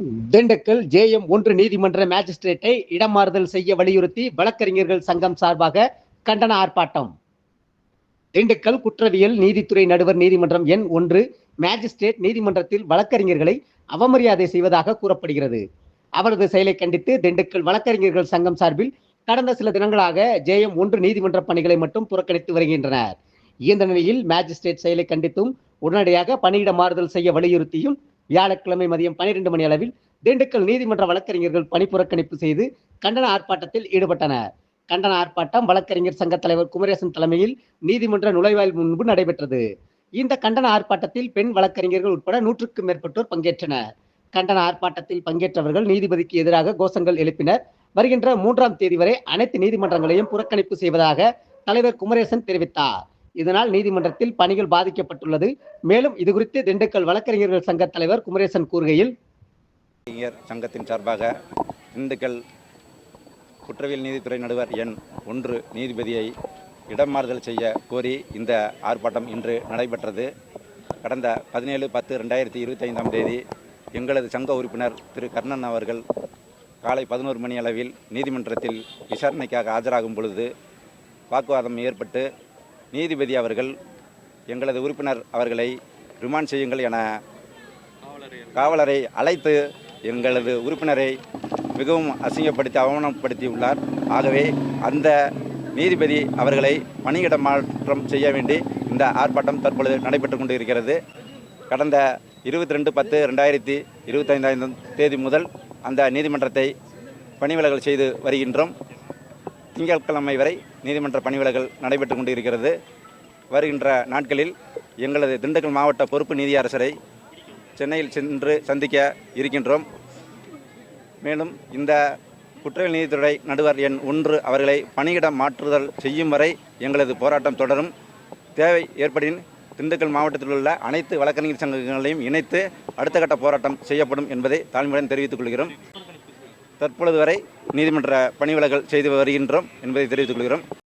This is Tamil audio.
திண்டுக்கல் ஜேஎம் ஒன்று நீதிமன்ற மேஜிஸ்ட்ரேட்டை இடமாறுதல் செய்ய வலியுறுத்தி வழக்கறிஞர்கள் சங்கம் சார்பாக கண்டன ஆர்ப்பாட்டம். திண்டுக்கல் குற்றவியல் நீதித்துறை நடுவர் நீதிமன்றம் எண் ஒன்று மேஜிஸ்ட்ரேட் நீதிமன்றத்தில் வழக்கறிஞர்களை அவமரியாதை செய்வதாக கூறப்படுகிறது. அவரது செயலை கண்டித்து திண்டுக்கல் வழக்கறிஞர்கள் சங்கம் சார்பில் கடந்த சில தினங்களாக ஜேஎம் ஒன்று நீதிமன்ற பணிகளை மட்டும் புறக்கணித்து வருகின்றனர். இந்த நிலையில் மேஜிஸ்ட்ரேட் செயலை கண்டித்தும் உடனடியாக பணியிட மாறுதல் செய்ய வலியுறுத்தியும் வியாழக்கிழமை மதியம் பனிரெண்டு மணி அளவில் திண்டுக்கல் நீதிமன்ற வழக்கறிஞர்கள் பணி புறக்கணிப்பு செய்து கண்டன ஆர்ப்பாட்டத்தில் ஈடுபட்டனர். கண்டன ஆர்ப்பாட்டம் வழக்கறிஞர் சங்க தலைவர் குமரேசன் தலைமையில் நீதிமன்ற நுழைவாயில் முன்பு நடைபெற்றது. இந்த கண்டன ஆர்ப்பாட்டத்தில் பெண் வழக்கறிஞர்கள் உட்பட நூற்றுக்கும் மேற்பட்டோர் பங்கேற்றனர். கண்டன ஆர்ப்பாட்டத்தில் பங்கேற்றவர்கள் நீதிபதிக்கு எதிராக கோஷங்கள் எழுப்பினர். வருகின்ற மூன்றாம் தேதி வரை அனைத்து நீதிமன்றங்களையும் புறக்கணிப்பு செய்வதாக தலைவர் குமரேசன் தெரிவித்தார். இதனால் நீதிமன்றத்தில் பணிகள் பாதிக்கப்பட்டுள்ளது. மேலும் இது குறித்து திண்டுக்கல் வழக்கறிஞர்கள் சங்க தலைவர் குமரேசன் கூறுகையில் சங்கத்தின் சார்பாக திண்டுக்கல் குற்றவியல் நீதித்துறை நடுவர் எண் ஒன்று நீதிபதியை இடம் மாறுதல் செய்ய கோரி இந்த ஆர்ப்பாட்டம் இன்று நடைபெற்றது. கடந்த பதினேழு பத்து ரெண்டாயிரத்தி இருபத்தைந்தாம் தேதி எங்களது சங்க உறுப்பினர் திரு கர்ணன் அவர்கள் காலை பதினோரு மணி அளவில் நீதிமன்றத்தில் விசாரணைக்காக ஆஜராகும் பொழுது வாக்குவாதம் ஏற்பட்டு நீதிபதி அவர்கள் எங்களது உறுப்பினர் அவர்களை ரிமாண்ட் செய்யுங்கள் என காவலரை அழைத்து எங்களது உறுப்பினரை மிகவும் அசிங்கப்படுத்தி அவமானப்படுத்தியுள்ளார். ஆகவே அந்த நீதிபதி அவர்களை பணியிட மாற்றம் செய்ய வேண்டி இந்த ஆர்ப்பாட்டம் தற்பொழுது நடைபெற்று கொண்டு இருக்கிறது கடந்த இருபத்தி ரெண்டு பத்து ரெண்டாயிரத்தி இருபத்தைந்தாம் தேதி முதல் அந்த நீதிமன்றத்தை பணிவிலகல் செய்து வருகின்றோம். திங்கட்கிழமை வரை நீதிமன்ற பணிவிலகல் நடைபெற்று கொண்டு இருக்கிறது வருகின்ற நாட்களில் எங்களது திண்டுக்கல் மாவட்ட பொறுப்பு நீதியரசரை சென்னையில் சென்று சந்திக்க இருக்கின்றோம். மேலும் இந்த குற்றவியல் நீதித்துறை நடுவர் எண் ஒன்று அவர்களை பணியிட மாற்றுதல் செய்யும் வரை எங்களது போராட்டம் தொடரும். தேவை ஏற்படின் திண்டுக்கல் மாவட்டத்தில் உள்ள அனைத்து வழக்கறிஞர் சங்கங்களையும் இணைத்து அடுத்த கட்ட போராட்டம் செய்யப்படும் என்பதை தாழ்மையுடன் தெரிவித்துக் கொள்கிறோம். தற்பொழுது வரை நீதிமன்ற பணிவிலகல் செய்து வருகின்றோம் என்பதை தெரிவித்துக் கொள்கிறோம்.